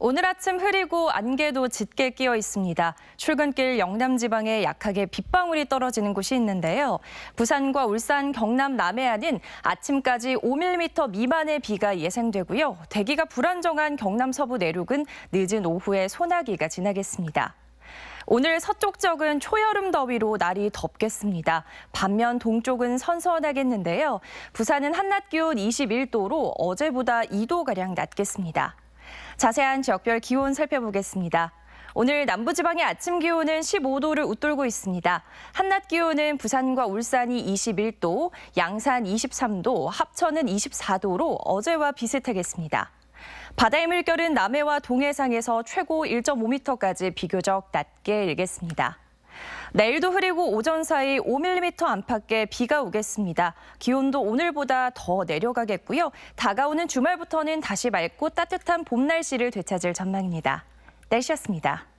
오늘 아침 흐리고 안개도 짙게 끼어 있습니다. 출근길 영남 지방에 약하게 빗방울이 떨어지는 곳이 있는데요. 부산과 울산, 경남 남해안은 아침까지 5mm 미만의 비가 예상되고요. 대기가 불안정한 경남 서부 내륙은 늦은 오후에 소나기가 지나겠습니다. 오늘 서쪽 지역은 초여름 더위로 날이 덥겠습니다. 반면 동쪽은 선선하겠는데요. 부산은 한낮 기온 21도로 어제보다 2도가량 낮겠습니다. 자세한 지역별 기온 살펴보겠습니다. 오늘 남부지방의 아침 기온은 15도를 웃돌고 있습니다. 한낮 기온은 부산과 울산이 21도, 양산 23도, 합천은 24도로 어제와 비슷하겠습니다. 바다의 물결은 남해와 동해상에서 최고 1.5m까지 비교적 낮게 일겠습니다. 내일도 흐리고 오전 사이 5mm 안팎의 비가 오겠습니다. 기온도 오늘보다 더 내려가겠고요. 다가오는 주말부터는 다시 맑고 따뜻한 봄 날씨를 되찾을 전망입니다. 날씨였습니다.